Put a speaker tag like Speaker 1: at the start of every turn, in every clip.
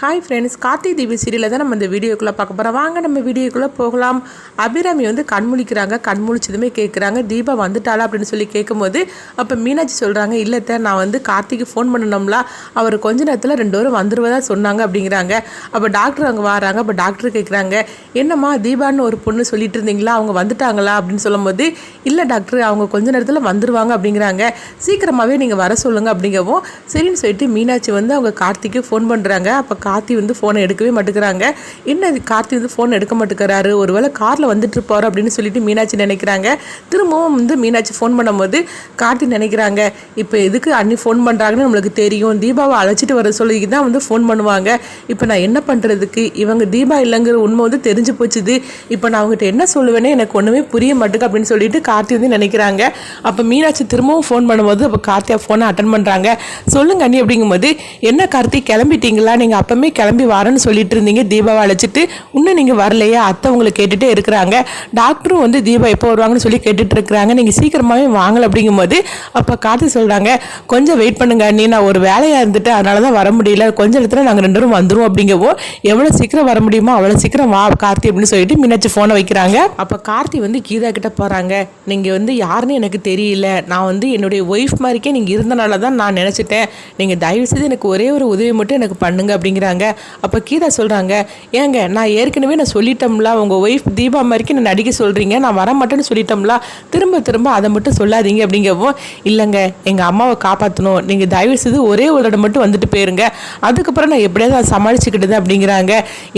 Speaker 1: Hi friends Karthik தீபி சீரியலில் தான் நம்ம இந்த வீடியோக்குள்ளே பார்க்க போகிறோம் வாங்க நம்ம வீடியோக்குள்ளே போகலாம். அபிராமி வந்து கண் முழிக்கிறாங்க கண் முழிச்சதுமே கேட்குறாங்க தீபா வந்துட்டாளா அப்படின்னு சொல்லி கேட்கும்போது அப்போ மீனாட்சி சொல்கிறாங்க இல்லைத்த நான் வந்து கார்த்திக்கு ஃபோன் பண்ணணும்ல. அவர் கொஞ்ச நேரத்தில் ரெண்டு பேரும் வந்துருவதா சொன்னாங்க அப்படிங்கிறாங்க. அப்போ டாக்டர் அங்கே வராங்க. அப்போ டாக்டர் கேட்குறாங்க என்னம்மா தீபான்னு ஒரு பொண்ணு சொல்லிட்டு இருந்தீங்களா? அவங்க வந்துட்டாங்களா? அப்படின்னு சொல்லும்போது இல்லை டாக்டர் அவங்க கொஞ்ச நேரத்தில் வந்துருவாங்க அப்படிங்கிறாங்க. சீக்கிரமாகவே நீங்கள் வர சொல்லுங்கள் அப்படிங்கவும் சரின்னு சொல்லிட்டு மீனாட்சி வந்து அவங்க கார்த்திக்கு ஃபோன் பண்ணுறாங்க அப்போ கார்த்தி வந்து ஃபோனை எடுக்கவே மாட்டேங்கிறாங்க. என்ன இது கார்த்தி வந்து ஃபோன் எடுக்க மாட்டேங்கிறாரு? ஒருவேளை காரில் வந்துட்டு இருப்பார் அப்படின்னு சொல்லிட்டு மீனாட்சி நினைக்கிறாங்க. திரும்பவும் வந்து மீனாட்சி ஃபோன் பண்ணும்போது கார்த்தி நினைக்கிறாங்க இப்போ எதுக்கு அண்ணி ஃபோன் பண்ணுறாங்கன்னு நம்மளுக்கு தெரியும். தீபாவை அழைச்சிட்டு வர சொல்லி தான் வந்து ஃபோன் பண்ணுவாங்க. இப்போ நான் என்ன பண்ணுறதுக்கு இவங்க தீபா இல்லைங்கிற உண்மை வந்து தெரிஞ்சு போச்சுது. இப்போ நான் அவங்ககிட்ட என்ன சொல்லுவேனே? எனக்கு ஒன்றுமே புரிய மாட்டேங்குது அப்படின்னு சொல்லிட்டு கார்த்தி வந்து நினைக்கிறாங்க. அப்போ மீனாட்சி திரும்பவும் ஃபோன் பண்ணும்போது அப்போ கார்த்தியா ஃபோனை அட்டன் பண்ணுறாங்க சொல்லுங்க அண்ணி அப்படிங்கும்போது என்ன கார்த்தி கிளம்பிட்டீங்களா? நீங்கள் அப்போ கிளம்பி வரேன்னு சொல்லிட்டு இருந்தீங்க. தீபாவை அழைச்சிட்டு இன்னும் நீங்கள் வரலையா அத்தை உங்களை கேட்டுட்டே இருக்கிறாங்க. டாக்டரும் வந்து தீபா எப்போ வருவாங்கன்னு சொல்லி கேட்டுட்டு இருக்கிறாங்க. நீங்கள் சீக்கிரமாகவே வாங்கலை. அப்படிங்கும்போது அப்போ கார்த்தி சொல்கிறாங்க கொஞ்சம் வெயிட் பண்ணுங்க நீ நான் ஒரு வேலையாக இருந்துட்டு அதனால தான் வர முடியல. கொஞ்சம் இடத்துல நாங்கள் ரெண்டு பேரும் வந்துடும் அப்படிங்கவோ எவ்வளோ சீக்கிரம் வர முடியுமோ அவ்வளோ சீக்கிரம் வா கார்த்தி. அப்படின்னு சொல்லிட்டு மீனாட்சி ஃபோனை வைக்கிறாங்க. அப்போ கார்த்தி வந்து கீதா கிட்ட போகிறாங்க நீங்கள் வந்து யாருன்னு எனக்கு தெரியல. நான் வந்து என்னுடைய ஒய்ஃப் மாதிரிக்கே நீங்கள் இருந்தனால தான் நான் நினச்சிட்டேன். நீங்கள் தயவு செய்து எனக்கு ஒரே ஒரு உதவி மட்டும் எனக்கு பண்ணுங்க. அப்படிங்கிற கேட்குறாங்க அப்போ கீதா சொல்கிறாங்க ஏங்க நான் ஏற்கனவே நான் சொல்லிட்டோம்ல உங்கள் ஒய்ஃப் தீபா மாதிரிக்கு நான் நடிக்க சொல்கிறீங்க நான் வர மாட்டேன்னு சொல்லிட்டோம்ல. திரும்ப திரும்ப அதை மட்டும் சொல்லாதீங்க அப்படிங்கவும் இல்லைங்க எங்கள் அம்மாவை காப்பாற்றணும் நீங்கள் தயவு செய்து ஒரே ஒரு இடம் மட்டும் வந்துட்டு போயிருங்க. அதுக்கப்புறம் நான் எப்படியாவது அதை சமாளிச்சுக்கிட்டது அப்படிங்கிறாங்க.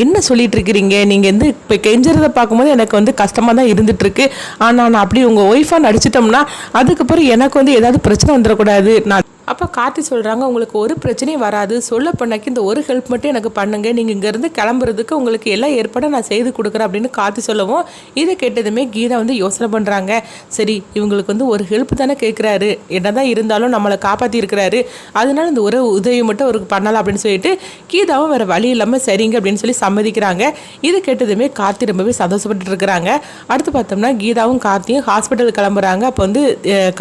Speaker 1: என்ன சொல்லிட்டு இருக்கிறீங்க நீங்கள் வந்து இப்போ கெஞ்சுறதை பார்க்கும்போது எனக்கு வந்து கஷ்டமாக தான் இருந்துட்டுருக்கு. ஆனால் நான் அப்படி உங்கள் ஒய்ஃபாக நடிச்சிட்டோம்னா அதுக்கப்புறம் எனக்கு வந்து ஏதாவது பிரச்சனை வந்துடக்கூடாது. நான் அப்போ கார்த்தி சொல்கிறாங்க உங்களுக்கு ஒரு பிரச்சனையும் வராது. சொல்ல பண்ணக்கு இந்த ஒரு ஹெல்ப் மட்டும் எனக்கு பண்ணுங்க. நீங்கள் இங்கேருந்து கிளம்புறதுக்கு உங்களுக்கு எல்லா ஏற்பாடும் நான் செய்து கொடுக்குறேன் அப்படின்னு கார்த்தி சொல்லவும் இதை கேட்டதுமே கீதா வந்து யோசனை பண்ணுறாங்க சரி இவங்களுக்கு வந்து ஒரு ஹெல்ப் தானே கேட்குறாரு என்ன தான் இருந்தாலும் நம்மளை காப்பாற்றிருக்கிறாரு அதனால இந்த ஒரு உதவி மட்டும் அவருக்கு பண்ணலாம் அப்படின்னு சொல்லிட்டு கீதாவும் வேறு வழி இல்லாமல் சரிங்க அப்படின்னு சொல்லி சம்மதிக்கிறாங்க. இது கேட்டதுமே கார்த்தி ரொம்பவே சந்தோஷப்பட்டு இருக்கிறாங்க. அடுத்து பார்த்தோம்னா கீதாவும் கார்த்தியும் ஹாஸ்பிட்டல் கிளம்புறாங்க. அப்போ வந்து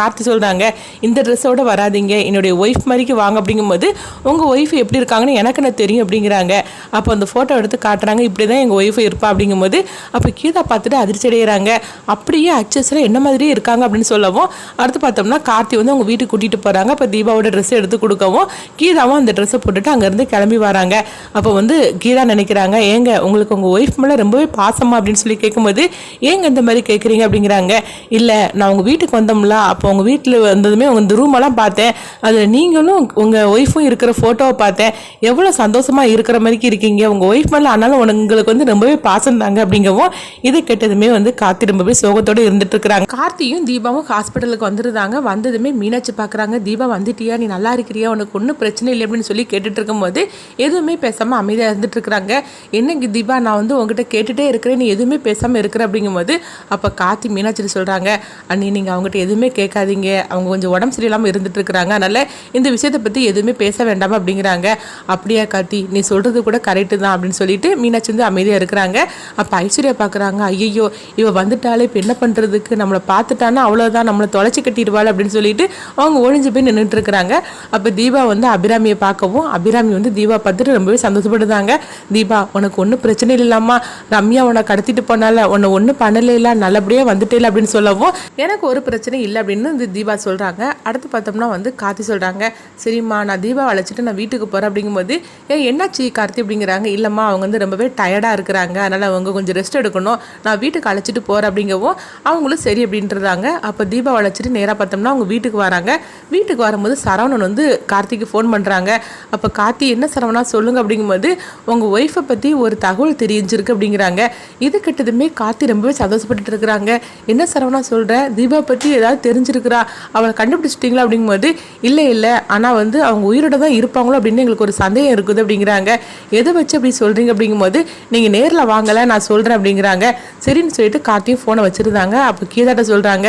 Speaker 1: கார்த்தி சொல்கிறாங்க இந்த ட்ரெஸ்ஸோட வராதீங்க. என்னுடைய ஒய்ஃப் மாதிரிக்கு வாங்க அப்படிங்கும்போது உங்கள் ஒய்ஃப் எப்படி இருக்காங்கன்னு எனக்கு என்ன தெரியும்? அப்படிங்கிறாங்க. அப்போ அந்த ஃபோட்டோ எடுத்து காட்டுறாங்க. இப்படி தான் எங்கள் ஒய்ஃப் இருப்பா அப்படிங்கும்போது அப்போ கீதா பார்த்துட்டு அதிர்ச்சி அடைகிறாங்க அப்படியே அச்சஸில் என்ன மாதிரியே இருக்காங்க அப்படின்னு சொல்லவும் அடுத்து பார்த்தோம்னா கார்த்தி வந்து அவங்க வீட்டுக்கு கூட்டிகிட்டு போகிறாங்க அப்போ தீபாவோட ட்ரெஸ் எடுத்து கொடுக்கவும் கீதாவும் அந்த ட்ரெஸ்ஸை போட்டுட்டு அங்கேருந்து கிளம்பி வராங்க. அப்போ வந்து கீதா நினைக்கிறாங்க ஏங்க உங்களுக்கு உங்கள் ஒய்ஃப் மேலே ரொம்பவே பாசமா? அப்படின்னு சொல்லி கேட்கும்போது ஏங்க இந்த மாதிரி கேட்குறீங்க? அப்படிங்கிறாங்க. இல்லை நான் உங்கள் வீட்டுக்கு வந்தோம்ல. அப்போ உங்கள் வீட்டில் வந்ததுமே உங்கள் இந்த ரூமெல்லாம் பார்த்தேன். அதில் நீங்களும் உங்கள் ஒய்ஃபும் இருக்கிற ஃபோட்டோவை பார்த்தேன் எவ்வளோ சந்தோஷமாக இருக்கிற மாதிரிக்கு இருக்கீங்க. உங்கள் ஒய்ஃப் மேலே ஆனாலும் உங்களுக்கு வந்து ரொம்பவே பாசம் தாங்க அப்படிங்கவும் இது கெட்டதுமே வந்து கார்த்தி ரொம்பவே சோகத்தோடு இருந்துட்டு இருக்கிறாங்க. கார்த்தியும் தீபாவும் ஹாஸ்பிட்டலுக்கு வந்துருந்தாங்க. வந்ததுமே மீனாட்சி பார்க்குறாங்க. தீபா வந்துட்டியா? நீ நல்லா இருக்கிறியா? உனக்கு ஒன்றும் பிரச்சனை இல்லை அப்படின்னு சொல்லி கேட்டுட்டு இருக்கும்போது எதுவுமே பேசாமல் அமைதியாக இருந்துட்டு இருக்கிறாங்க. என்னங்க தீபா நான் வந்து உங்ககிட்ட கேட்டுகிட்டே இருக்கிறேன். நீ எதுவுமே பேசாமல் இருக்கிற அப்படிங்கும்போது அப்போ கார்த்தி மீனாட்சி சொல்கிறாங்க அண்ணி நீங்கள் அவங்ககிட்ட எதுவுமே கேட்காதீங்க. அவங்க கொஞ்சம் உடம்பு சரியில்லாமல் இருந்துட்டு இருக்கிறாங்க. அதனால் இந்த விஷயத்தை பற்றி எதுவுமே பேச வேண்டாம் அப்படிங்கிறாங்க. அப்படியா கார்த்தி? நீ சொல்கிறது கூட கரெக்டு தான் அப்படின்னு சொல்லிட்டு மீனாட்சி வந்து அமைதியாக இருக்கிறாங்க. அப்போ ஐஸ்வர்யா பார்க்குறாங்க ஐயோ இவ வந்துட்டாலே இப்போ என்ன பண்ணுறதுக்கு நம்மளை பார்த்துட்டானா அவ்வளோதான் நம்மளை தொலைச்சி கட்டிடுவாள் அப்படின்னு சொல்லிட்டு அவங்க ஒழிஞ்சு போய் நின்றுட்டு இருக்கிறாங்க. அப்போ தீபா வந்து அபிராமியை பார்க்கவும் அபிராமி வந்து தீபா பார்த்துட்டு ரொம்பவே சந்தோஷப்படுதாங்க தீபா உனக்கு ஒன்றும் பிரச்சனை இல்லாமா ரம்யா உன்னை கடத்திட்டு போனால உன்னை ஒன்றும் பண்ணலை இல்லை. நல்லபடியாக வந்துட்டே அப்படின்னு சொல்லவும் எனக்கு ஒரு பிரச்சனை இல்லை அப்படின்னு இந்த தீபா சொல்கிறாங்க அடுத்து பார்த்தோம்னா வந்து கார்த்தி சொல்கிறாங்க சரிம்மா நான் தீபா அழைச்சிட்டு நான் வீட்டுக்கு போகிறேன் அப்படிங்கும்போது ஏன் என்னாச்சு கார்த்தி? அப்படிங்கிறாங்க. இல்லைம்மா அவங்க வந்து ரொம்பவே டயர்டாக இருக்கிறாங்க. அதனால் அவங்க கொஞ்சம் ரெஸ்ட் எடுக்கணும். நான் வீட்டுக்கு அழைச்சிட்டு போகிறேன் அப்படிங்கவும் அவங்களும் சரி அப்படின்றாங்க அப்போ தீபா அழைச்சிட்டு நேராக பார்த்தோம்னா அவங்க வீட்டுக்கு வராங்க. வீட்டுக்கு வரும்போது சரவணன் வந்து கார்த்திக்கு ஃபோன் பண்ணுறாங்க அப்போ கார்த்தி என்ன சரவணா சொல்லுங்க. அப்படிங்கும்போது உங்கள் ஒய்ஃபை பற்றி ஒரு தகவல் தெரிஞ்சிருக்கு அப்படிங்கிறாங்க. இது கிட்டதுமே கார்த்தி ரொம்பவே சந்தோஷப்பட்டு இருக்கிறாங்க. என்ன சரவணா சொல்கிற தீபா பற்றி ஏதாவது தெரிஞ்சிருக்கிறா? அவளை கண்டுபிடிச்சிட்டிங்களா? அப்படிங்கும்போது இல்லை இல்லை. ஆனால் வந்து அவங்க உயிரோட தான் இருப்பாங்களோ அப்படின்னு எங்களுக்கு ஒரு சந்தேகம் இருக்குது அப்படிங்கிறாங்க. எதை வச்சு அப்படி சொல்கிறீங்க அப்படிங்கும்போது நீங்கள் நேரில் வாங்கலை நான் சொல்கிறேன் அப்படிங்கிறாங்க. சரின்னு சொல்லிட்டு கார்த்தியும் ஃபோனை வச்சுருந்தாங்க. அப்போ கீதாட்ட சொல்கிறாங்க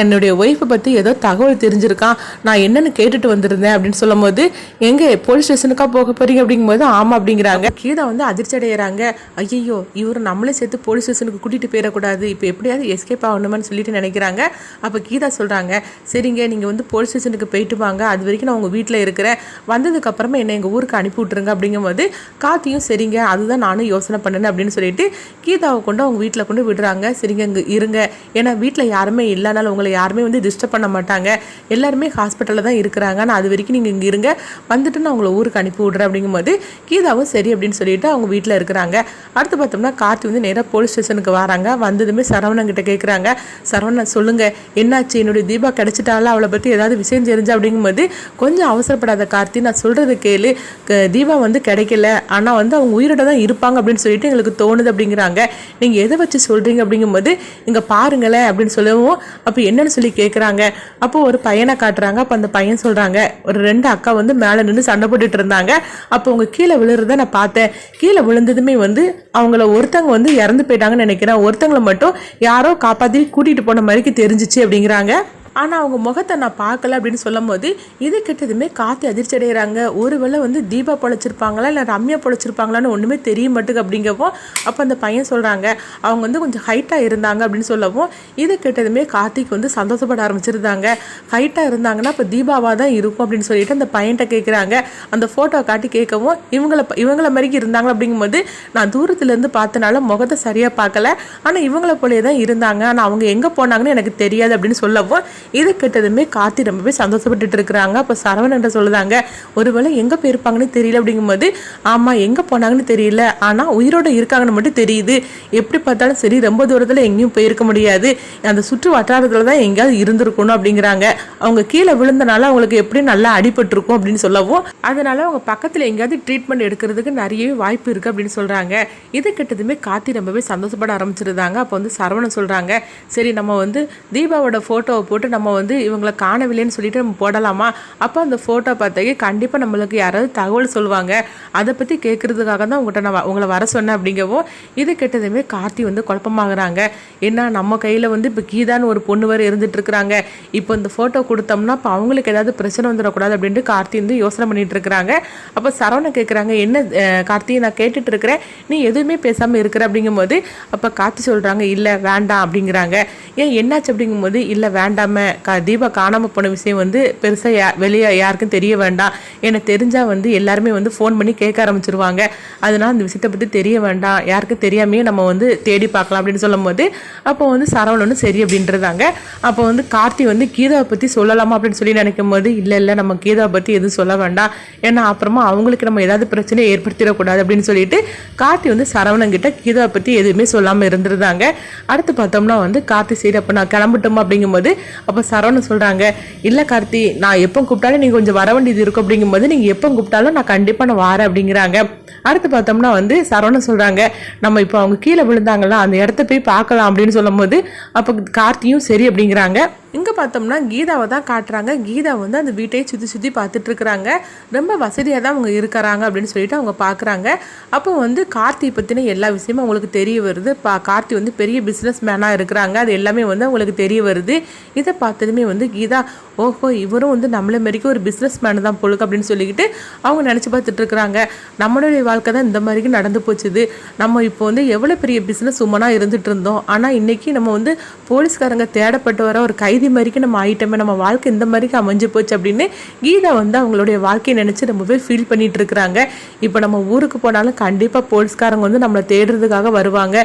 Speaker 1: என்னுடைய ஒய்ஃபை பற்றி ஏதோ தகவல் தெரிஞ்சிருக்கான். நான் என்னென்னு கேட்டுட்டு வந்திருந்தேன். அப்படின்னு சொல்லும்போது எங்கே போலீஸ் ஸ்டேஷனுக்காக போக போகிறீங்க அப்படிங்கும்போது ஆமாம் அப்படிங்கிறாங்க. கீதா வந்து அதிர்ச்சி அடைகிறாங்க ஐயோ இவர் நம்மளே சேர்த்து போலீஸ் ஸ்டேஷனுக்கு கூட்டிகிட்டு போயிடக்கூடாது. இப்போ எப்படியாவது எஸ்கேப் ஆகணுமான்னு சொல்லிட்டு நினைக்கிறாங்க. அப்போ கீதா சொல்கிறாங்க சரிங்க நீங்கள் வந்து போலீஸ் ஸ்டேஷனுக்கு போயிட்டு வாங்க. அது வரைக்கும் நான் உங்கள் வீட்டில் இருக்கிறேன். வந்ததுக்கப்புறமா என்னை எங்கள் ஊருக்கு அனுப்பி விட்ருங்க அப்படிங்கும்போது காத்தியும் சரிங்க அதுதான் நானும் யோசனை பண்ணேன் அப்படின்னு சொல்லிட்டு கீதாவை கொண்டு அவங்க வீட்டில் கொண்டு விடுறாங்க. சரிங்க இங்கே இருங்க. ஏன்னா வீட்டில் யாருமே இல்லைனாலும் உங்களை யாருமே வந்து டிஸ்டர்ப் பண்ண மாட்டாங்க. எல்லாருமே ஹாஸ்பிட்டலில் தான் இருக்கிறாங்க. நான் அது வரைக்கும் நீங்கள் இங்கே இருங்க. வந்துட்டு நான் உங்களை ஊருக்கு அனுப்பி விட்றேன் அப்படிங்கும்போது கீதாவும் சரி அப்படின்னு சொல்லிட்டு அவங்க வீட்டில் இருக்கிறாங்க. அடுத்து பார்த்தோம்னா கார்த்தி வந்து நேராக போலீஸ் ஸ்டேஷனுக்கு வராங்க. வந்ததுமே சரவணன் கிட்ட கேட்குறாங்க சரவணன் சொல்லுங்கள் என்னாச்சு? என்னுடைய தீபா கிடைச்சிட்டால அவளை பற்றி ஏதாவது விஷயம் தெரிஞ்சு? அப்படிங்கும்போது கொஞ்சம் அவசரப்படாத கார்த்தி நான் சொல்கிறது கேளு. க- தீபா வந்து கிடைக்கல. ஆனால் வந்து அவங்க உயிரோட தான் இருப்பாங்க அப்படின்னு சொல்லிட்டு எங்களுக்கு தோணுது அப்படிங்கிறாங்க. நீங்கள் எதை வச்சு சொல்கிறீங்க அப்படிங்கும்போது இங்கே பாருங்களேன் அப்படின்னு சொல்லவும் அப்போ என்னன்னு சொல்லி கேட்குறாங்க அப்போ ஒரு பையனை காட்டுறாங்க. அப்போ அந்த பையன் சொல்கிறாங்க ஒரு ரெண்டு அக்கா வந்து மேலே நின்று சண்டை போட்டுட்டு இருந்தாங்க. அப்போ அவங்க கீழே விழுறத நான் பார்த்தேன். கீழே விழுந்ததுமே வந்து அவங்கள ஒருத்தங்க வந்து இறந்து போயிட்டாங்கன்னு நினைக்கிறேன். ஒருத்தங்களை மட்டும் யாரோ காப்பாற்றி கூட்டிகிட்டு போன மாதிரிக்கு தெரிஞ்சிச்சு அப்படிங்கிறாங்க. ஆனால் அவங்க முகத்தை நான் பார்க்கல அப்படின்னு சொல்லும் போது இது கிட்டதுமே காற்று அதிர்ச்சி அடைகிறாங்க ஒருவேளை வந்து தீபா பொழைச்சிருப்பாங்களா? இல்லை ரம்யா பொழைச்சிருப்பாங்களான்னு ஒன்றுமே தெரிய மாட்டுக்கு அப்படிங்கவும் அப்போ அந்த பையன் சொல்கிறாங்க அவங்க வந்து கொஞ்சம் ஹைட்டாக இருந்தாங்க அப்படின்னு சொல்லவும் இது கிட்டதுமே கார்த்திக் வந்து சந்தோஷப்பட ஆரம்பிச்சிருந்தாங்க. ஹைட்டாக இருந்தாங்கன்னா இப்போ தீபாவாக தான் இருக்கும் அப்படின்னு சொல்லிட்டு அந்த பையன்கிட்ட கேட்குறாங்க அந்த ஃபோட்டோ காட்டி கேட்கவும் இவங்கள இவங்கள மாதிரி இருந்தாங்க அப்படிங்கும்போது நான் தூரத்துலேருந்து பார்த்தனால முகத்தை சரியாக பார்க்கல. ஆனால் இவங்கள போலே தான் இருந்தாங்க. ஆனால் அவங்க எங்கே போனாங்கன்னு எனக்கு தெரியாது அப்படின்னு சொல்லவும் இது கேட்டதுமே கார்த்தி ரொம்பவே சந்தோஷப்பட்டுட்டு இருக்கிறாங்க. அப்போ சரவணன் சொல்லுதாங்க ஒருவேளை எங்கே போயிருப்பாங்கன்னு தெரியல அப்படிங்கும்போது ஆமாம் எங்கே போனாங்கன்னு தெரியல. ஆனால் உயிரோட இருக்காங்கன்னு மட்டும் தெரியுது. எப்படி பார்த்தாலும் சரி ரொம்ப தூரத்தில் எங்கேயும் போயிருக்க முடியாது. அந்த சுற்று வட்டாரத்தில் தான் எங்கேயாவது இருந்திருக்கணும் அப்படிங்கிறாங்க. அவங்க கீழே விழுந்தனால அவங்களுக்கு எப்படி நல்லா அடிபட்டிருக்கும் அப்படின்னு சொல்லவும் அதனால அவங்க பக்கத்தில் எங்கேயாவது ட்ரீட்மெண்ட் எடுக்கிறதுக்கு நிறையவே வாய்ப்பு இருக்குது அப்படின்னு சொல்கிறாங்க இது கிட்டதுமே கார்த்தி ரொம்பவே சந்தோஷப்பட ஆரம்பிச்சிருந்தாங்க. அப்போ வந்து சரவணன் சொல்கிறாங்க சரி நம்ம வந்து தீபாவோட ஃபோட்டோவை போட்டு நம்ம வந்து இவங்களை காணவில்லைன்னு சொல்லிட்டு நம்ம போடலாமா? அப்போ அந்த ஃபோட்டோ பார்த்தாக்கி கண்டிப்பாக நம்மளுக்கு யாராவது தகவல் சொல்லுவாங்க. அதை பற்றி கேட்குறதுக்காக தான் உங்கள்கிட்ட நான் உங்களை வர சொன்னேன் அப்படிங்கவும் இது கெட்டதுமே கார்த்தி வந்து குழப்பமாகறாங்க. ஏன்னா நம்ம கையில் வந்து இப்போ கீதான்னு ஒரு பொண்ணு வரை இருந்துட்டுருக்குறாங்க இப்போ இந்த ஃபோட்டோ கொடுத்தோம்னா இப்போ அவங்களுக்கு ஏதாவது பிரச்சனை வந்துடக்கூடாது அப்படின்ட்டு கார்த்தி வந்து யோசனை பண்ணிகிட்ருக்குறாங்க இருக்கிறாங்க. அப்போ சரவணை கேட்குறாங்க என்ன கார்த்தி நான் கேட்டுட்டு இருக்கிறேன். நீ எதுவுமே பேசாமல் இருக்கிற அப்படிங்கும்போது அப்போ கார்த்தி சொல்கிறாங்க இல்லை வேண்டாம் அப்படிங்கிறாங்க. ஏன் என்னாச்சு அப்படிங்கும்போது இல்லை வேண்டாம கா தீபா காணாமல் போன விஷயம் வந்து பெருசாக யா வெளியே யாருக்கும் தெரிய வேண்டாம். எனக்கு தெரிஞ்சால் வந்து எல்லாருமே வந்து ஃபோன் பண்ணி கேட்க ஆரம்பிச்சிருவாங்க. அதனால் அந்த விஷயத்தை பற்றி தெரிய வேண்டாம். யாருக்கும் தெரியாமையே நம்ம வந்து தேடி பார்க்கலாம் அப்படின்னு சொல்லும்போது அப்போ வந்து சரவணனும் சரி அப்படின்றதாங்க. அப்போ வந்து கார்த்தி வந்து கீதாவை பற்றி சொல்லலாமா அப்படின்னு சொல்லி நினைக்கும் போது இல்லை இல்லை நம்ம கீதாவை பற்றி எதுவும் சொல்ல வேண்டாம். ஏன்னா அப்புறமா அவங்களுக்கு நம்ம ஏதாவது பிரச்சனையை ஏற்படுத்திடக்கூடாது அப்படின்னு சொல்லிட்டு கார்த்தி வந்து சரவணங்கிட்ட கீதாவை பற்றி எதுவுமே சொல்லாமல் இருந்திருந்தாங்க. அடுத்து பார்த்தோம்னா வந்து கார்த்தி சரி அப்போ நான் கிளம்பிட்டோம் அப்படிங்கும்போது அப்போ சரவணன் சொல்கிறாங்க இல்லை கார்த்தி நான் எப்போ கூப்பிட்டாலும் நீங்கள் கொஞ்சம் வர வேண்டியது இருக்கும் அப்படிங்கும்போது நீங்கள் எப்போ கூப்பிட்டாலும் நான் கண்டிப்பாக நான் வரேன் அப்படிங்கிறாங்க. அடுத்து பார்த்தோம்னா வந்து சரவணன் சொல்கிறாங்க நம்ம இப்போ அவங்க கீழே விழுந்தாங்களா அந்த இடத்த போய் பார்க்கலாம் அப்படின்னு சொல்லும்போது அப்போ கார்த்தியும் சரி அப்படிங்கிறாங்க. இங்கே பார்த்தோம்னா கீதாவை தான் காட்டுறாங்க. கீதா வந்து அந்த வீட்டையே சுற்றி சுற்றி பார்த்துட்டு இருக்கிறாங்க. ரொம்ப வசதியாக தான் அவங்க இருக்கிறாங்க அப்படின்னு சொல்லிட்டு அவங்க பார்க்குறாங்க. அப்போ வந்து கார்த்தி பற்றின எல்லா விஷயமும் அவங்களுக்கு தெரிய வருது. பா கார்த்தி வந்து பெரிய பிஸ்னஸ் மேனாக இருக்கிறாங்க. அது எல்லாமே வந்து அவங்களுக்கு தெரிய வருது. இதை பார்த்ததுமே வந்து கீதா ஓஹோ இவரும் வந்து நம்மள மாரிக்கு ஒரு பிஸ்னஸ் மேன் தான் பொழுது அப்படின்னு சொல்லிக்கிட்டு அவங்க நினச்சி பார்த்துட்டு இருக்கிறாங்க. நம்மளுடைய வாழ்க்கை தான் இந்த மாதிரிக்கு நடந்து போச்சுது. நம்ம இப்போ வந்து எவ்வளோ பெரிய பிஸ்னஸ் உமனாக இருந்துகிட்டு இருந்தோம். ஆனால் இன்றைக்கி நம்ம வந்து போலீஸ்காரங்க தேடப்பட்டு வர ஒரு கைதி மாதிரிக்கு நம்ம ஆயிட்டோமே நம்ம வாழ்க்கை இந்த மாதிரிக்கு அமைஞ்சு போச்சு அப்படின்னு கீதா வந்து அவங்களுடைய வாழ்க்கையை நினச்சி ரொம்பவே ஃபீல் பண்ணிகிட்டு இருக்கிறாங்க. இப்போ நம்ம ஊருக்கு போனாலும் கண்டிப்பாக போலீஸ்காரங்க வந்து நம்மளை தேடுறதுக்காக வருவாங்க.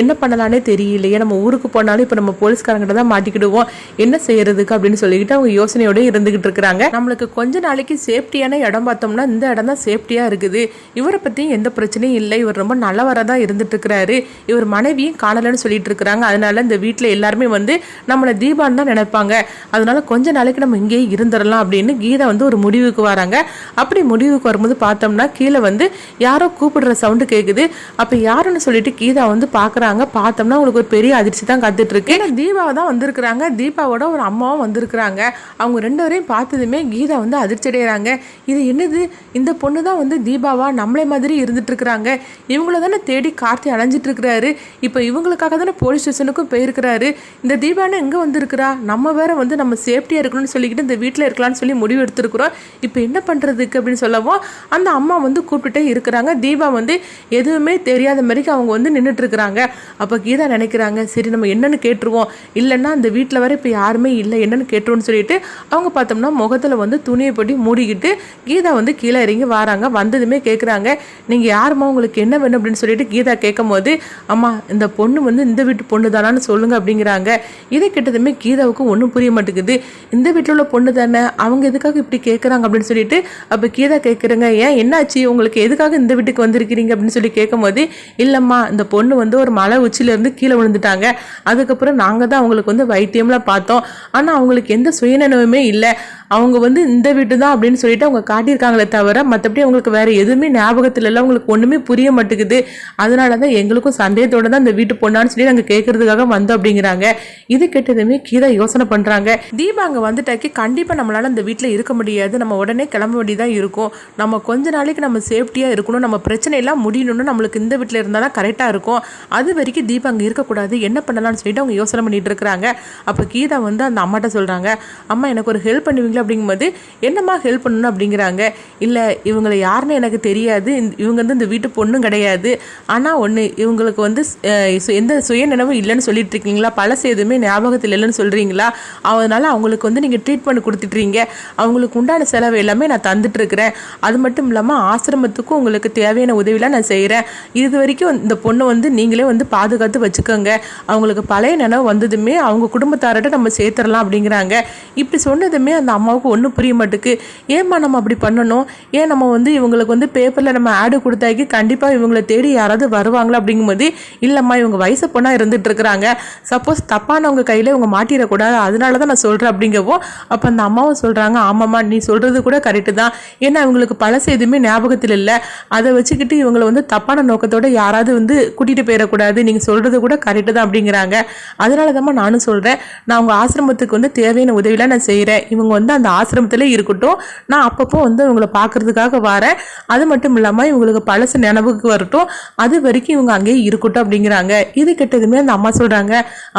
Speaker 1: என்ன பண்ணலானே தெரியலையே. நம்ம ஊருக்கு போனாலும் இப்போ நம்ம போலீஸ்காரங்கிட்ட தான் மாட்டிக்கிடுவோம். என்ன செய்யறதுக்கு அப்படின்னு சொல்லிக்கிட்டு அவங்க யோசனையோட இருந்துகிட்டு இருக்கிறாங்க. நம்மளுக்கு கொஞ்ச நாளைக்கு சேஃப்டியான இடம் பார்த்தோம்னா இந்த இடம் தான் சேஃப்டியாக இருக்குது. இவரை பற்றியும் எந்த பிரச்சனையும் இல்லை. இவர் ரொம்ப நல்லவராக தான் இருந்துட்டுருக்கிறாரு. இவர் மனைவியும் காணலைன்னு சொல்லிட்டு இருக்கிறாங்க அதனால் இந்த வீட்டில் எல்லாருமே வந்து நம்மளை தீபான்னு தான் நினைப்பாங்க. அதனால் கொஞ்ச நாளைக்கு நம்ம இங்கேயே இருந்துடலாம் அப்படின்னு கீதா வந்து ஒரு முடிவுக்கு வராங்க. அப்படி முடிவுக்கு வரும்போது பார்த்தோம்னா கீழே வந்து யாரோ கூப்பிடுற சவுண்டு கேட்குது அப்போ யாருன்னு சொல்லிட்டு கீதா வந்து பார்க்குறாங்க பார்த்தோம்னா அவங்களுக்கு ஒரு பெரிய அதிர்ச்சி தான் கத்துட்டு ஏன்னா தீபாவை தான் வந்திருக்கிறாங்க. தீபாவோட ஒரு அம்மாவும் வந்திருக்கிறாங்க. அவங்க ரெண்டு பேரையும் பார்த்ததுமே கீதா வந்து அதிர்ச்சி அடைகிறாங்க இது என்னது? இந்த பொண்ணு தான் வந்து தீபாவா? நம்மளே மாதிரி இருந்துட்டு இருக்கிறாங்க இவங்கள தானே தேடி கார்த்தி அலைஞ்சிட்டு இருக்கிறாரு இப்போ இவங்களுக்காக தானே போலீஸ் ஸ்டேஷனுக்கும் போயிருக்கிறாரு. இந்த தீபானு எங்கே வந்திருக்கிறா? நம்ம வேற வந்து நம்ம சேஃப்டியாக இருக்கணும்னு சொல்லிக்கிட்டு இந்த வீட்டில் இருக்கலாம்னு சொல்லி முடிவு எடுத்துருக்குறோம். இப்போ என்ன பண்ணுறதுக்கு அப்படின்னு சொல்லவும் அந்த அம்மா வந்து கூப்பிட்டுட்டே இருக்கிறாங்க. தீபா வந்து எதுவுமே தெரியாத மாதிரிக்கு அவங்க வந்து நின்றுட்டு இருக்கிறாங்க அப்போ கீதா நினைக்கிறாங்க சரி நம்ம என்னென்னு கேட்டுருவோம். இல்லைன்னா அந்த வீட்டில் வர இப்போ யாருமே இல்லை என்னென்னு கேட்டுருவோம்னு சொல்லிட்டு அவங்க பார்த்தோம்னா முகத்தில் வந்து துணியை போட்டி மூடிக்கிட்டு கீதா வந்து கீழே இறங்கி வராங்க. வந்ததுமே கேட்குறாங்க நீங்கள் யாரும்மா உங்களுக்கு என்ன வேணும் அப்படின்னு சொல்லிட்டு கீதா கேட்கும் போது அம்மா இந்த பொண்ணு வந்து இந்த வீட்டு பொண்ணு தானான்னு சொல்லுங்க அப்படிங்கிறாங்க. இதை கிட்டதுமே கீதாவுக்கு ஒன்றும் புரிய மாட்டேங்குது. இந்த வீட்டில் உள்ள பொண்ணு தானே? அவங்க எதுக்காக இப்படி கேட்குறாங்க அப்படின்னு சொல்லிட்டு அப்போ கீதா கேட்குறங்க ஏன்? என்னாச்சு? உங்களுக்கு எதுக்காக இந்த வீட்டுக்கு வந்திருக்கிறீங்க? அப்படின்னு சொல்லி கேட்கும்போது இல்லைம்மா இந்த பொண்ணு வந்து ஒரு மலை உச்சியிலேருந்து கீழே விழுந்துட்டாங்க. அதுக்கப்புறம் நாங்கள் தான் அவங்களுக்கு வந்து வைத்தியம்லாம் பார்த்தோம். ஆனால் அவங்களுக்கு எந்த சுயநினைவுமே இல்லை. அவங்க வந்து இந்த வீட்டு தான் அப்படின்னு சொல்லிட்டு அவங்க காட்டியிருக்காங்களே தவிர மற்றபடி அவங்களுக்கு வேறு எதுவுமே ஞாபகம் இல்லை அவங்களுக்கு ஒன்றுமே புரிய மாட்டேங்குது. அதனால தான் எங்களுக்கும் சந்தேகத்தோட தான் இந்த வீட்டு பொண்ணான்னு சொல்லி நாங்கள் கேட்கறதுக்காக வந்தோம் அப்படிங்கிறாங்க. இது கேட்டதுமே கீதா யோசனை பண்ணுறாங்க தீபா அங்கே வந்துட்டாக்கி கண்டிப்பாக நம்மளால் இந்த வீட்டில் இருக்க முடியாது. நம்ம உடனே கிளம்ப வேண்டியதாக இருக்கும். நம்ம கொஞ்ச நாளைக்கு நம்ம சேஃப்டியாக இருக்கணும். நம்ம பிரச்சனையெல்லாம் முடியணும்னு நம்மளுக்கு இந்த வீட்டில் இருந்தால் தான் கரெக்டாக இருக்கும். அது வரைக்கும் தீபா அங்கே இருக்கக்கூடாது என்ன பண்ணலாம்னு சொல்லிட்டு அவங்க யோசனை பண்ணிட்டு இருக்கிறாங்க. அப்போ கீதா வந்து அந்த அம்மாட்ட சொல்கிறாங்க அம்மா எனக்கு ஒரு ஹெல்ப் பண்ணுவீங்களா? அப்படிங்கும்போது என்னம்மா ஹெல்ப் பண்ணணும்? அப்படிங்கிறாங்க. இல்லை இவங்களை யாருன்னு எனக்கு தெரியாது. இவங்க வந்து இந்த வீட்டு பொண்ணும் கிடையாது. ஆனால் ஒன்று இவங்களுக்கு வந்து எந்த சு- எந்த இல்லைன்னு சொல்லிட்டு இருக்கீங்களா பழசு எதுவுமே ஞாபகத்தில் இல்லைன்னு சொல்கிறீங்களா அதனால அவங்களுக்கு வந்து நீங்கள் ட்ரீட்மெண்ட் கொடுத்துட்றீங்க அவங்களுக்கு உண்டான செலவு எல்லாமே நான் தந்துட்டு இருக்கிறேன் அது மட்டும் இல்லாமல் ஆசிரமத்துக்கும் உங்களுக்கு தேவையான உதவிலாம் நான் செய்கிறேன் இது வரைக்கும் இந்த பொண்ணை வந்து நீங்களே வந்து பாதுகாத்து வச்சுக்கோங்க. அவங்களுக்கு பழைய நினைவு வந்ததுமே அவங்க குடும்பத்தார்கிட்ட நம்ம சேர்த்துடலாம் அப்படிங்கிறாங்க. இப்படி சொன்னதுமே அந்த அம்மாவுக்கு ஒன்றும் புரிய மாட்டுக்கு. ஏம்மா நம்ம அப்படி பண்ணணும்? ஏன் நம்ம வந்து இவங்களுக்கு வந்து பேப்பரில் நம்ம ஆடு கொடுத்தாக்கி கண்டிப்பாக இவங்களை தேடி யாராவது வருவாங்களா அப்படிங்கும்போது இல்லைம்மா இவங்க வயசு பொண்ணாக இருந்துட்டு இருக்கிறாங்க. சப்போஸ் தப்பானவங்க கையில் இவங்க மாட்டிடக்கூடாது அதனால தான் நான் சொல்கிறேன் அப்படிங்கவோ அப்போ அந்த அம்மாவும் சொல்கிறாங்க ஆமாம்மா நீ சொல்கிறது கூட கரெக்டு தான். ஏன்னா இவங்களுக்கு பழசு எதுவுமே ஞாபகத்தில் இல்லை. அதை வச்சுக்கிட்டு இவங்களை வந்து தப்பான நோக்கத்தோடு யாராவது வந்து கூட்டிகிட்டு போயிடக்கூடாது. நீங்கள் சொல்கிறது கூட கரெக்டு தான் அப்படிங்கிறாங்க. அதனால தான் நானும் சொல்கிறேன் நான் உங்கள் ஆசிரமத்துக்கு வந்து தேவையான உதவியெல்லாம் நான் செய்கிறேன் இவங்க வந்து அந்த ஆசிரமத்தில் இருக்கட்டும். நான் அப்பப்போ வந்து இவங்களை பார்க்குறதுக்காக வரேன். அது மட்டும் இல்லாமல் இவங்களுக்கு பழசு நினைவுக்கு வரட்டும். அது வரைக்கும் இவங்க அங்கேயே இருக்கட்டும் அப்படிங்கிறாங்க. இது கெட்டதுமே அந்த அம்மா சொல்கிறாங்க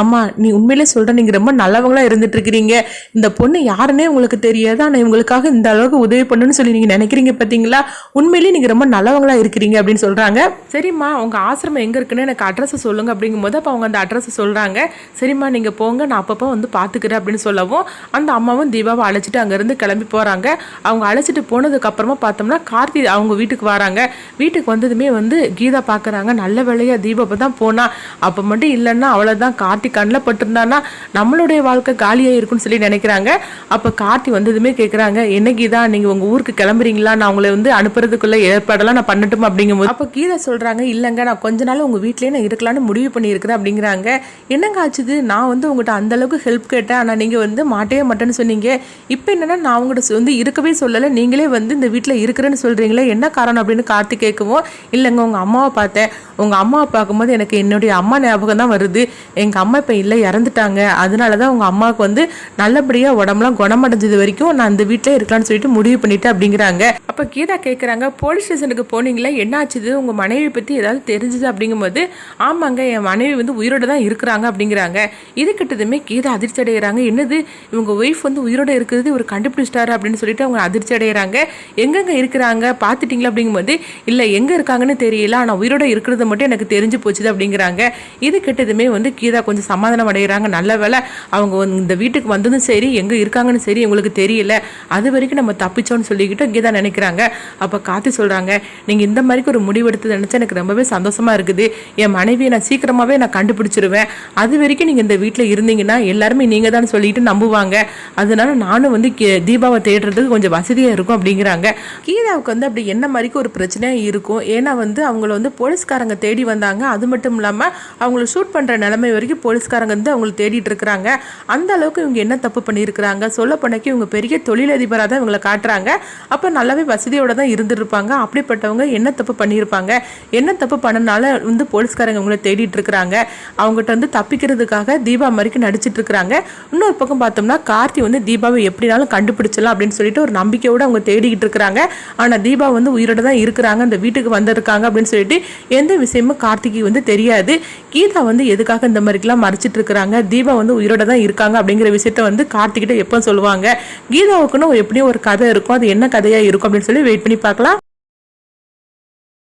Speaker 1: அம்மா நீ உண்மையிலே சொல்கிற நீங்கள் ரொம்ப நல்லவங்களாக இருந்துட்டு இருக்கிறீங்க. இந்த பொண்ணு யாருன்னே உங்களுக்கு தெரியாது. ஆனால் இவங்களுக்காக இந்த அளவுக்கு உதவி பண்ணுன்னு சொல்லி நீங்கள் நினைக்கிறீங்க பார்த்தீங்களா உண்மையிலேயே நீங்கள் ரொம்ப நல்லவங்களாக இருக்கிறீங்க அப்படின்னு சொல்கிறாங்க சரிம்மா உங்கள் ஆசிரமம் எங்கே இருக்குன்னு எனக்கு அட்ரஸை சொல்லுங்க அப்படிங்கும்போது அப்போ அவங்க அந்த அட்ரஸை சொல்கிறாங்க சரிம்மா நீங்கள் போங்க. நான் அப்பப்போ வந்து பார்த்துக்கிறேன் அப்படின்னு சொல்லவும் அந்த அம்மாவும் தீபாவை அழைச்சிட்டு அங்கேருந்து கிளம்பி போகிறாங்க அவங்க அழைச்சிட்டு போனதுக்கப்புறமா பார்த்தோம்னா கார்த்தி அவங்க வீட்டுக்கு வராங்க. வீட்டுக்கு வந்ததுமே வந்து கீதா பார்க்குறாங்க நல்ல வேலையா தீபா தான் போனா. அப்போ மட்டும் இல்லைன்னா அவ்வளோதான் கார்த்தி கண்ணில் பட்டிருந்தான்னா நம்மளுடைய வாழ்க்கை காலியாக இருக்கும்னு சொல்லி நினைக்கிறாங்க. அப்போ கார்த்தி வந்ததுமே கேட்குறாங்க என்ன கீதா நீங்கள் உங்கள் ஊருக்கு கிளம்புறீங்களா? நான் உங்களை வந்து அனுப்புறதுக்குள்ள ஏற்பாடெல்லாம் நான் பண்ணட்டும்? அப்படிங்கும்போது அப்போ கீதா சொல்கிறாங்க இல்லைங்க நான் கொஞ்ச நாள் உங்கள் வீட்லேயே நான் இருக்கலாம்னு முடிவு பண்ணியிருக்கிறேன். அப்படிங்கிறாங்க. என்னங்க ஆச்சுது? நான் வந்து உங்கள்கிட்ட அந்த அளவுக்கு ஹெல்ப் கேட்டேன். ஆனால் நீங்கள் வந்து மாட்டவே மாட்டேன்னு சொன்னீங்க. இப்போ என்னன்னா நான் உங்கள்கிட்ட வந்து இருக்கவே சொல்லலை. நீங்களே வந்து இந்த வீட்டில் இருக்கிறேன்னு சொல்கிறீங்களே என்ன காரணம்? அப்படின்னு கார்த்தி கேட்கவும் இல்லைங்க உங்கள் அம்மாவை பார்த்தேன். உங்கள் அம்மாவை பார்க்கும்போது எனக்கு என்னுடைய அம்மா ஞாபகம் தான் வருது. எங்கள் அம்மா இப்போ இல்லை இறந்துட்டாங்க. அதனால தான் உங்கள் அம்மாவுக்கு வந்து நல்லபடியாக உடம்புலாம் குணமடைஞ்சது வரைக்கும் நான் அந்த வீட்டிலே இருக்கலாம்னு சொல்லிட்டு முடிவு பண்ணிட்டு அப்படிங்கிறாங்க. அப்போ கீதா கேட்குறாங்க போலீஸ் ஸ்டேஷனுக்கு போனீங்களா? என்னாச்சுது? உங்கள் மனைவி பற்றி ஏதாவது தெரிஞ்சுது? அப்படிங்கும்போது ஆமாங்க என் மனைவி வந்து உயிரோட தான் இருக்கிறாங்க அப்படிங்கிறாங்க. இது கிட்டதுமே கீதா அதிர்ச்சி அடைகிறாங்க. என்னது? இவங்க ஒய்ஃப் வந்து உயிரோட இருக்கிறது ஒரு கண்டுபிடிச்சிட்டாரு? அப்படின்னு சொல்லிட்டு அவங்க அதிர்ச்சி அடைகிறாங்க. எங்கெங்க இருக்கிறாங்க? பார்த்துட்டீங்களா? அப்படிங்கும்போது இல்லை எங்கே இருக்காங்கன்னு தெரியல ஆனால் உயிரோட இருக்கிறது மட்டும் எனக்கு தெரிஞ்சு போச்சுது அப்படிங்கிறாங்க. இது கிட்டதுமே வந்து கீதா கொஞ்சம் சமாதானம் அடைகிறாங்க நல்ல வேலை அவங்க இந்த வீட்டுக்கு வந்ததும் சரி எங்கே இருக்காங்கன்னு சரி உங்களுக்கு தெரியல. அது வரைக்கும் நம்ம தப்பிச்சோன்னு சொல்லிக்கிட்டு கீதா நினைக்கிறாங்க. அப்போ காத்தி சொல்கிறாங்க நீங்கள் இந்த மாதிரிக்கு ஒரு முடிவெடுத்து நினச்சா எனக்கு ரொம்பவே சந்தோஷமாக இருக்குது. என் மனைவியை நான் சீக்கிரமாகவே நான் கண்டுபிடிச்சிருவேன். அது வரைக்கும் நீங்கள் இந்த வீட்டில் இருந்தீங்கன்னா எல்லாருமே நீங்கள் தான் சொல்லிட்டு நம்புவாங்க. அதனால நானும் வந்து தீபாவை தேடுறதுக்கு கொஞ்சம் வசதியாக இருக்கும் அப்படிங்கிறாங்க. கீதாவுக்கு வந்து அப்படி என்ன மாதிரிக்கு ஒரு பிரச்சனையாக இருக்கும். ஏன்னா வந்து அவங்கள வந்து போலீஸ்காரங்க தேடி வந்தாங்க. அது மட்டும் இல்லாமல் அவங்கள ஷூட் பண்ணுற நிலைமை வரைக்கும் போலீஸ்காரங்க வந்து அவங்கள தேடிட்டு இருக்கிறாங்க அந்த அளவுக்கு இவங்க என்ன தப்பு பண்ணியிருக்கிறாங்க? சொல்ல போனக்கு இவங்க பெரிய தொழிலதிபராக தான் இவங்களை காட்டுறாங்க. அப்போ நல்லாவே வசதியோடு தான் இருந்திருப்பாங்க. அப்படிப்பட்டவங்க என்ன தப்பு பண்ணியிருப்பாங்க? என்ன தப்பு பண்ணனால வந்து போலீஸ்காரங்க இவங்களை தேடிட்டு இருக்கிறாங்க அவங்ககிட்ட வந்து தப்பிக்கிறதுக்காக தீபா மாதிரிக்கு நடிச்சிட்டு இருக்கிறாங்க இன்னொரு பக்கம் பார்த்தோம்னா கார்த்தி வந்து தீபாவை எப்படினாலும் கண்டுபிடிச்சலாம் அப்படின்னு சொல்லிட்டு ஒரு நம்பிக்கையோடு அவங்க தேடிக்கிட்டு இருக்கிறாங்க ஆனால் தீபா வந்து உயிரோட தான் இருக்கிறாங்க அந்த வீட்டுக்கு வந்திருக்காங்க அப்படின்னு சொல்லிட்டு எந்த விஷயமும் கார்த்திகை வந்து தெரியாது. கீதா வந்து எதுக்காக இந்த மாதிரிக்கெல்லாம் மறைச்சிட்டு இருக்கிறாங்க தீபா வந்து உயிரோட தான் இருக்காங்க அப்படிங்கிற விஷயத்த வந்து கார்த்திகிட்ட எப்போ சொல்லுவாங்க? கீதாவுக்குன்னு எப்படியும் ஒரு கதை இருக்கும். அது என்ன கதையாக இருக்கும் அப்படின்னு சொல்லி வெயிட் பண்ணி பார்க்கலாம்.